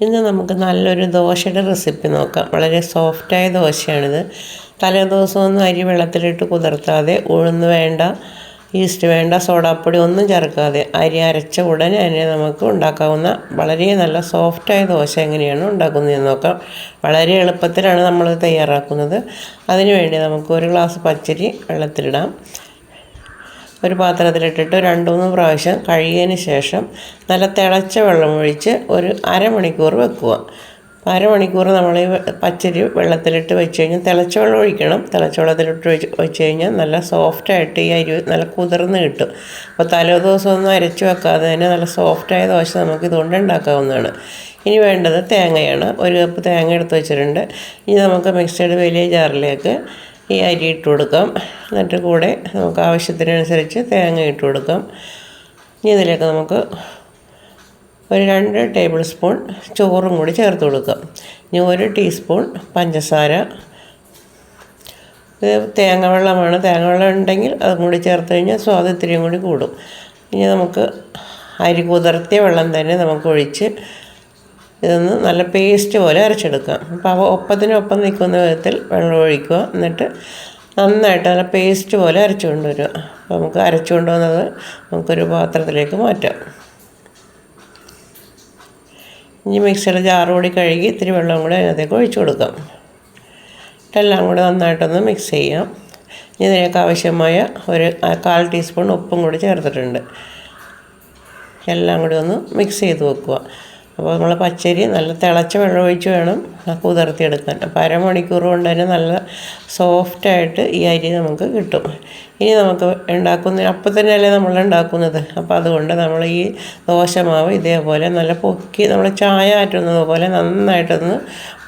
ഇന്ന് നമുക്ക് നല്ലൊരു ദോശയുടെ റെസിപ്പി നോക്കാം. വളരെ സോഫ്റ്റായ ദോശയാണിത്. തലേദിവസമൊന്നും അരി വെള്ളത്തിലിട്ട് കുതിർത്താതെ ഉഴുന്ന് വേണ്ട ഈസ്റ്റ് വേണ്ട സോഡാപ്പൊടി ഒന്നും ചേർക്കാതെ അരി അരച്ച ഉടനെ തന്നെ നമുക്ക് ഉണ്ടാക്കാവുന്ന വളരെ നല്ല സോഫ്റ്റായ ദോശ എങ്ങനെയാണ് ഉണ്ടാക്കുന്നതെന്ന് നോക്കാം. വളരെ എളുപ്പത്തിലാണ് നമ്മൾ തയ്യാറാക്കുന്നത്. അതിനുവേണ്ടി നമുക്ക് ഒരു ഗ്ലാസ് പച്ചരി വെള്ളത്തിലിടാം. ഒരു പാത്രത്തിലിട്ടിട്ട് രണ്ട് മൂന്ന് പ്രാവശ്യം കഴുകിയതിന് ശേഷം നല്ല തിളച്ച വെള്ളം ഒഴിച്ച് ഒരു അരമണിക്കൂർ വെക്കുക. അരമണിക്കൂർ നമ്മൾ ഈ പച്ചരി വെള്ളത്തിലിട്ട് വെച്ച് കഴിഞ്ഞാൽ തിളച്ച വെള്ളം ഒഴിക്കണം. തിളച്ച വെള്ളത്തിലിട്ട് വെച്ച് വെച്ച് കഴിഞ്ഞാൽ നല്ല സോഫ്റ്റായിട്ട് ഈ അരി നല്ല കുതിർന്ന് കിട്ടും. അപ്പോൾ തലേ ദിവസം ഒന്നും അരച്ച് വെക്കാതെ തന്നെ നല്ല സോഫ്റ്റായ ദോശ നമുക്ക് ഇതുകൊണ്ട് ഉണ്ടാക്കാവുന്നതാണ്. ഇനി വേണ്ടത് തേങ്ങയാണ്. ഒരു കപ്പ് തേങ്ങ എടുത്ത് വെച്ചിട്ടുണ്ട്. ഇനി നമുക്ക് മിക്സഡ് വലിയ ജാറിലേക്ക് ഈ അരി ഇട്ട് കൊടുക്കാം. എന്നിട്ട് കൂടെ നമുക്ക് ആവശ്യത്തിനനുസരിച്ച് തേങ്ങ ഇട്ട് കൊടുക്കാം. ഇനി ഇതിലേക്ക് നമുക്ക് ഒരു രണ്ട് ടേബിൾ സ്പൂൺ ചോറും കൂടി ചേർത്ത് കൊടുക്കാം. ഇനി ഒരു ടീസ്പൂൺ പഞ്ചസാര. ഇത് തേങ്ങ വെള്ളമാണ് തേങ്ങ വെള്ളം ഉണ്ടെങ്കിൽ അതും കൂടി ചേർത്ത് കഴിഞ്ഞാൽ സ്വാദ് ഇത്തിരിയും കൂടി കൂടും. ഇനി നമുക്ക് അരി കുതിർത്തിയ വെള്ളം തന്നെ നമുക്ക് ഒഴിച്ച് ഇതൊന്ന് നല്ല പേസ്റ്റ് പോലെ അരച്ചെടുക്കാം അപ്പോൾ ഒപ്പത്തിനൊപ്പം നിൽക്കുന്ന വിധത്തിൽ വെള്ളം ഒഴിക്കുക. എന്നിട്ട് നന്നായിട്ട് നല്ല പേസ്റ്റ് പോലെ അരച്ചു കൊണ്ടുവരിക അപ്പോൾ നമുക്ക് അരച്ചു കൊണ്ടുവന്നത് നമുക്കൊരു പാത്രത്തിലേക്ക് മാറ്റാം. ഇനി മിക്സിയുടെ ജാറ് കൂടി കഴുകി ഇത്തിരി വെള്ളം കൂടി അതിനകത്തേക്ക് ഒഴിച്ചു കൊടുക്കാം. എല്ലാം കൂടി നന്നായിട്ടൊന്ന് മിക്സ് ചെയ്യാം. ഇനി ഇതിനേക്ക് ആവശ്യമായ ഒരു കാൽ ടീസ്പൂൺ ഉപ്പും കൂടി ചേർത്തിട്ടുണ്ട്. എല്ലാം കൂടി ഒന്ന് മിക്സ് ചെയ്ത് വെക്കുക. അപ്പോൾ നമ്മൾ പച്ചരി നല്ല തിളച്ച വെള്ളം ഒഴിച്ച് വേണം. കുതിർത്തിയെടുക്കാൻ അപ്പോൾ അരമണിക്കൂർ കൊണ്ട് തന്നെ നല്ല സോഫ്റ്റായിട്ട് ഈ അരി നമുക്ക് കിട്ടും. ഇനി നമുക്ക് ഉണ്ടാക്കുന്ന അപ്പം തന്നെയല്ലേ നമ്മൾ ഉണ്ടാക്കുന്നത്? അപ്പോൾ അതുകൊണ്ട് നമ്മൾ ഈ ദോശമാവ് ഇതേപോലെ നല്ല പൊക്കി നമ്മൾ ചായ ആറ്റുന്നത് പോലെ നന്നായിട്ടൊന്ന്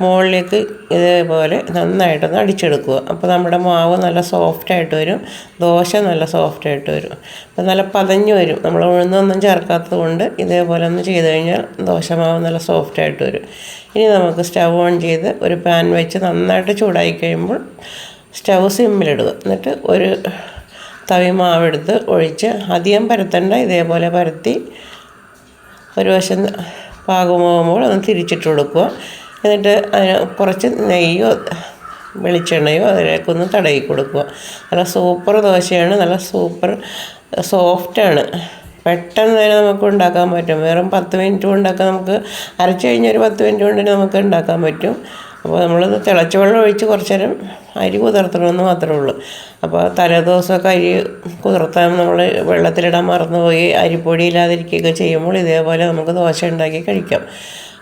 മുകളിലേക്ക് ഇതേപോലെ നന്നായിട്ടൊന്ന് അടിച്ചെടുക്കുക. അപ്പോൾ നമ്മുടെ മാവ് നല്ല സോഫ്റ്റായിട്ട് വരും. ദോശ നല്ല സോഫ്റ്റായിട്ട് വരും. അപ്പോൾ നല്ല പതഞ്ഞു വരും. നമ്മൾ ഉഴുന്നൊന്നും ചേർക്കാത്തത് കൊണ്ട് ഇതേപോലെ ഒന്ന് ചെയ്ത് കഴിഞ്ഞാൽ ദോശമാവ് നല്ല സോഫ്റ്റായിട്ട് വരും. ഇനി നമുക്ക് സ്റ്റവ് ഓൺ ചെയ്ത് ഒരു പാൻ വെച്ച് നന്നായിട്ട് ചൂടായി കഴിയുമ്പോൾ സ്റ്റവ് സിമ്മിലിടുക. എന്നിട്ട് ഒരു തവി മാവെടുത്ത് ഒഴിച്ച് അധികം പരത്തണ്ട ഇതേപോലെ പരത്തി ഒരു വശം പാകമാകുമ്പോൾ ഒന്ന് തിരിച്ചിട്ട് കൊടുക്കുക. എന്നിട്ട് അതിന് കുറച്ച് നെയ്യോ വെളിച്ചെണ്ണയോ അതിലേക്കൊന്ന് തടയി കൊടുക്കുക. നല്ല സൂപ്പർ ദോശയാണ് നല്ല സൂപ്പർ സോഫ്റ്റാണ്. പെട്ടെന്ന് തന്നെ നമുക്ക് ഉണ്ടാക്കാൻ പറ്റും. വെറും പത്ത് മിനിറ്റ് കൊണ്ടൊക്കെ നമുക്ക് അരച്ച് കഴിഞ്ഞൊരു പത്ത് മിനിറ്റ് കൊണ്ട് നമുക്ക് ഉണ്ടാക്കാൻ പറ്റും. അപ്പോൾ നമ്മളത് തിളച്ച വെള്ളം ഒഴിച്ച് കുറച്ച് നേരം അരി കുതിർത്തണമെന്ന് മാത്രമേ ഉള്ളൂ. അപ്പോൾ തലേദിവസമൊക്കെ അരി കുതിർത്താൻ നമ്മൾ വെള്ളത്തിലിടാൻ മറന്നുപോയി അരിപ്പൊടി ഇല്ലാതിരിക്കുകയൊക്കെ ചെയ്യുമ്പോൾ ഇതേപോലെ നമുക്ക് ദോശ ഉണ്ടാക്കി കഴിക്കാം.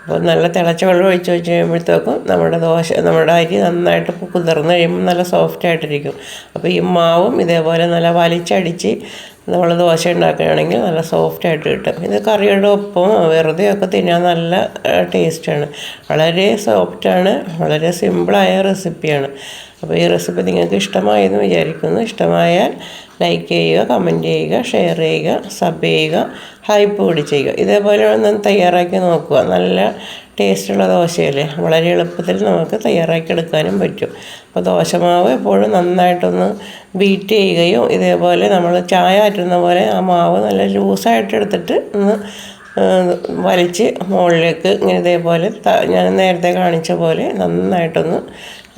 അപ്പോൾ നല്ല തിളച്ച വെള്ളം ഒഴിച്ച് വെച്ച് കഴിയുമ്പോഴത്തേക്കും നമ്മുടെ ദോശ നമ്മുടെ അരി നന്നായിട്ട് കുതിർന്ന് കഴിയുമ്പോൾ നല്ല സോഫ്റ്റ് ആയിട്ടിരിക്കും. അപ്പോൾ ഈ മാവും ഇതേപോലെ നല്ല വലിച്ചടിച്ച് നമ്മൾ ദോശ ഉണ്ടാക്കുകയാണെങ്കിൽ നല്ല സോഫ്റ്റ് ആയിട്ട് കിട്ടും. ഇത് കറിയുടെ ഒപ്പം വെറുതെ ഒക്കെ തിന്നാൻ നല്ല ടേസ്റ്റാണ് വളരെ സോഫ്റ്റാണ് വളരെ സിമ്പിളായ റെസിപ്പിയാണ് അപ്പോൾ ഈ റെസിപ്പി നിങ്ങൾക്ക് ഇഷ്ടമായെന്ന് വിചാരിക്കുന്നു. ഇഷ്ടമായാൽ ലൈക്ക് ചെയ്യുക കമന്റ് ചെയ്യുക ഷെയർ ചെയ്യുക സബ് ചെയ്യുക ഹൈപ്പ് കൂടി ചെയ്യുക. ഇതേപോലെ ഒന്ന് തയ്യാറാക്കി നോക്കുക. നല്ല ടേസ്റ്റുള്ള ദോശയല്ലേ? വളരെ എളുപ്പത്തിൽ നമുക്ക് തയ്യാറാക്കി എടുക്കാനും പറ്റും. അപ്പോൾ ദോശമാവ് എപ്പോഴും നന്നായിട്ടൊന്ന് ബീറ്റ് ചെയ്യുകയും ഇതേപോലെ നമ്മൾ ചായ ആറ്റുന്ന പോലെ ആ മാവ് നല്ല ലൂസായിട്ട് എടുത്തിട്ട് ഒന്ന് വലിച്ച് മുകളിലേക്ക് ഇങ്ങനെ ഇതേപോലെ ഞാൻ നേരത്തെ കാണിച്ച പോലെ നന്നായിട്ടൊന്ന്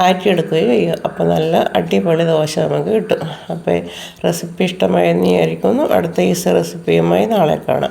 ആറ്റിയെടുക്കുകയും ചെയ്യുക. അപ്പോൾ നല്ല അടിപൊളി ദോശ നമുക്ക് കിട്ടും. അപ്പോൾ റെസിപ്പി ഇഷ്ടമായെന്ന് വിചാരിക്കുന്നു. അടുത്ത ഈസ് റെസിപ്പിയുമായി നാളെ കാണാം.